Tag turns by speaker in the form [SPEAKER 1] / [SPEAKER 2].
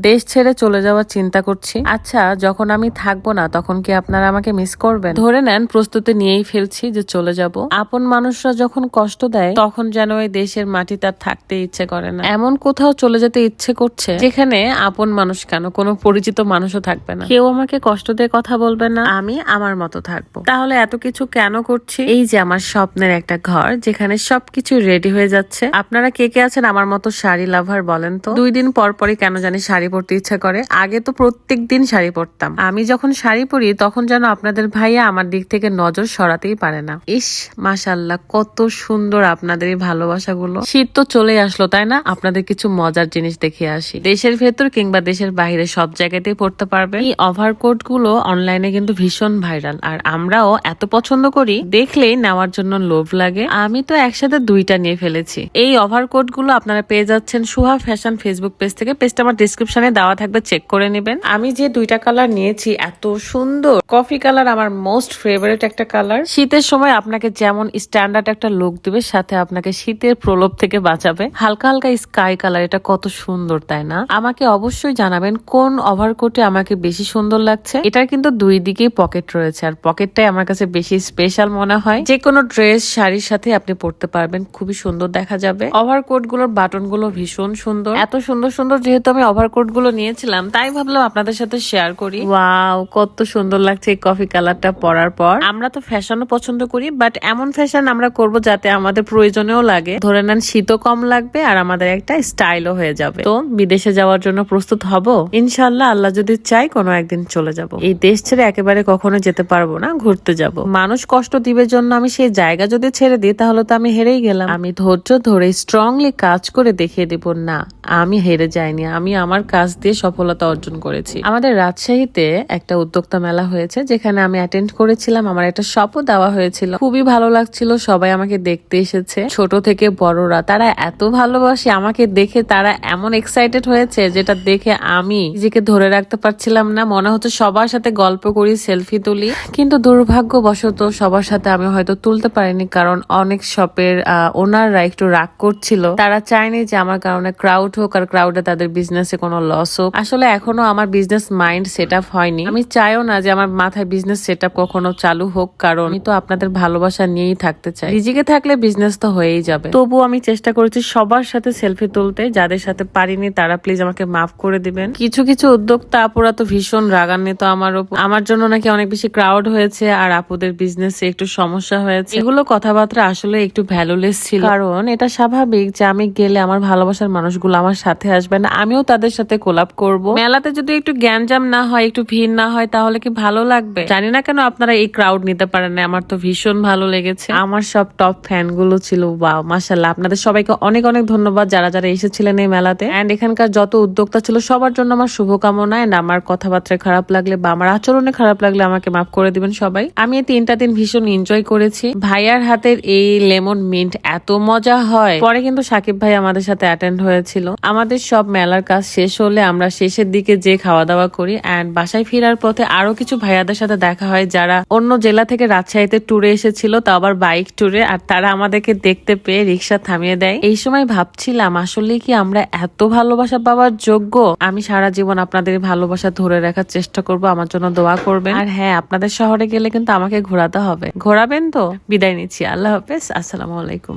[SPEAKER 1] দেশ ছেড়ে চলে যাওয়ার চিন্তা করছি। আচ্ছা যখন আমি থাকব না, তখন কি আপনারা আমাকে মিস করবেন? ধরে নেন, প্রস্তুতি নিয়েই ফেলছি যে চলে যাব। আপন মানুষরা যখন কষ্ট দেয়, তখন যেন এই দেশের মাটি তার থাকতে ইচ্ছে করে না। এমন কোথাও চলে যেতে ইচ্ছে করছে, যেখানে আপন মানুষ কেন? কোনো পরিচিত মানুষও থাকবে না। কেউ আমাকে কষ্ট দিয়ে কথা বলবে না। আমি আমার মতো থাকব। তাহলে এত কিছু কেন করছি? এই যে আমার স্বপ্নের একটা ঘর, যেখানে সবকিছু রেডি হয়ে যাচ্ছে। আপনারা কে কে আছেন আমার মতো শাড়ি লাভার বলেন তো? দুই দিন পর পরই কেন জানি শাড়ি পরতে ইচ্ছা করে, আগে তো প্রত্যেক দিন শাড়ি পরতাম। আমি যখন শাড়ি পরি, তখন যেন আপনাদের ভাইয়া আমার দিক থেকে নজর সরাতেই পারে না। ইস মাশাল্লাহ কত সুন্দর আপনাদের এই ভালোবাসাগুলো। শীত তো চলে আসলো, তাই না? আপনাদের কিছু মজার জিনিস দেখে আসি। দেশের ভেতর কিংবা দেশের বাইরে সব জায়গাতেই পড়তে পারবে এই ওভারকোটগুলো অনলাইনে কিন্তু ভীষণ ভাইরাল আর আমরাও এত পছন্দ করি, দেখলেই নেওয়ার জন্য লোভ লাগে। আমি তো একসাথে দুইটা নিয়ে ফেলেছি। এই ওভারকোটগুলো আপনারা পেয়ে যাচ্ছেন সুহা ফ্যাশন ফেসবুক পেজ থেকে। পেজটা আমার ডিসক্রিপশনে দেওয়া থাকবে চেক করে নেবেন। আমি যে দুইটা কালার নিয়েছি, এত সুন্দর। কফি কালার আমার মোস্ট ফেভারিট একটা কালার শীতের সময় আপনাকে যেমন স্ট্যান্ডার্ড একটা লুক দিবে, সাথে আপনাকে শীতের প্রলোভ থেকে বাঁচাবে। হালকা হালকা স্কাই কালার এটা কত সুন্দর, তাই না? আমাকে অবশ্যই জানাবেন কোন ওভারকোটে আমাকে বেশি সুন্দর লাগছে। এটার কিন্তু দুই দিকেই পকেট রয়েছে, আর পকেটটাই আমার কাছে বেশি স্পেশাল মনে হয়। যে কোনো ড্রেস শাড়ির সাথে আপনি পরতে পারবেন, খুবই সুন্দর দেখা যাবে। ওভারকোটগুলোর বাটনগুলো ভীষণ সুন্দর। এত সুন্দর সুন্দর যেহেতু আমি ওভারকোট গুলো নিয়েছিলাম তাই ভাবলাম আপনাদের সাথে শেয়ার করি। ওয়াও কত সুন্দর লাগছে এই কফি কালারটা পরার পর। আমরা তো ফ্যাশনও পছন্দ করি বাট এমন ফ্যাশন আমরা করব যাতে আমাদের প্রয়োজনেও লাগে। ধরে নেন শীতও কম লাগবে আর আমাদের একটা স্টাইলও হয়ে যাবে। তো বিদেশে যাওয়ার জন্য প্রস্তুত হব? ইনশাল্লাহ আল্লাহ যদি চাই কোনো একদিন চলে যাব। এই দেশ ছেড়ে একেবারে কখনো যেতে পারব না ঘুরতে যাব। মানুষ কষ্ট দিবে জন্য আমি সেই জায়গা যদি ছেড়ে দিই তাহলে তো আমি হেরেই গেলাম। আমি ধৈর্য ধরে স্ট্রংলি কাজ করে দেখিয়ে দেব না আমি হেরে যাইনি আমি আমার কাজ দিয়ে সফলতা অর্জন করেছি। আমাদের রাজশাহীতে একটা উদ্যোক্তা মেলা হয়েছে, যেখানে আমি অ্যাটেন্ড করেছিলাম। আমার একটা শপও দেওয়া হয়েছিল। খুবই ভালো লাগছিল, সবাই আমাকে দেখতে এসেছে। ছোট থেকে বড়রা, তারা এত ভালোবাসে আমাকে দেখে, তারা এমন এক্সাইটেড হয়েছে যেটা দেখে আমি নিজেকে ধরে রাখতে পারছিলাম না। মনে হচ্ছে সবার সাথে গল্প করি সেলফি তুলি। কিন্তু দুর্ভাগ্যবশত সবার সাথে আমি হয়তো তুলতে পারিনি, কারণ অনেক শপের ওনাররা একটু রাগ করছিল। তারা চায়নি যে আমার কারণে ক্রাউড হোক, আর ক্রাউডে তাদের বিজনেসে কোনো লস হোক আসলে এখনও আমার বিজনেস মাইন্ড সেট আপ হয়নি। আমি চাইও না যে আমার মাথায় বিজনেস সেট আপ কখনো চালু হোক, কারণ আমি তো আপনাদের ভালোবাসা নিয়েই থাকতে চাই। নিজেকে থাকলে বিজনেস তো হয়েই যাবে। তবুও আমি চেষ্টা করেছি সবার সাথে সেলফি তুলতে, যাদের সাথে পারিনি তারা প্লিজ আমাকে মাফ করে দিবেন। কিছু কিছু উদ্যোক্তা আপুরা তো ভীষণ রাগান্বিত আমার উপর আমার জন্য নাকি অনেক বেশি ক্রাউড হয়েছে আর আপুদের বিজনেসে একটু সমস্যা হয়েছে। এগুলো কথাবার্তা আসলে একটু ভ্যালুলেস ছিল। কারণ এটা স্বাভাবিক যে আমি গেলে আমার ভালোবাসার মানুষগুলো আমার সাথে আসবে না। আমিও তাদের সাথে কোলাপ করব। মেলাতে যদি একটু জ্ঞানজাম না হয়, একটু ভিড় না হয়, তাহলে কি ভালো লাগবে? জানি না কেন আপনারা এই ক্রাউড নিতে পারেন না, আমার তো ভীষণ ভালো লেগেছে। আমার সব টপ ফ্যানগুলো ছিল বা মাসাল্লাহ আপনাদের সবাইকে অনেক অনেক ধন্যবাদ যারা যারা এসেছিলেন এই মেলাতে। অ্যান্ড এখানকার যত উদ্যোক্তা ছিল, সবার জন্য আমার শুভকামনা এন্ড আমার কথাবার্তায় খারাপ লাগলে বা আমার আচরণে খারাপ লাগলে আমাকে মাফ করে দিবেন সবাই। আমি এই তিনটা দিন ভীষণ এনজয় করেছি। ভাইয়ার হাতের এই লেমন মিন্ট এত মজা হয়। পরে কিন্তু সাকিব ভাই আমাদের সাথে অ্যাটেন্ড হয়েছিল। আমাদের সব মেলার কাজ শেষ হলে আমরা শেষের দিকে যে খাওয়া দাওয়া করি। অ্যান্ড বাসায় ফেরার পথে আরও কিছু ভাইয়াদের সাথে দেখা হয় যারা অন্য জেলা থেকে রাজশাহীতে ট্যুরে এসেছিল, তা আবার বাইক ট্যুরে আর তারা আমাদেরকে দেখতে পেয়ে রিক্সা থামিয়ে দেয়। এই সময় ভাবছিলাম, আসলে কি আমরা এত ভালোবাসা পাওয়ার যোগ্য? আমি সারা জীবন আপনাদের ভালোবাসা ধরে রাখার চেষ্টা করব, আমার জন্য দোয়া করবেন। আর হ্যাঁ আপনাদের শহরে গেলে কিন্তু আমাকে ঘোরাতে হবে। ঘোরাবেন তো? বিদায় নিচ্ছি, আল্লাহ হাফেজ, আসসালামু আলাইকুম।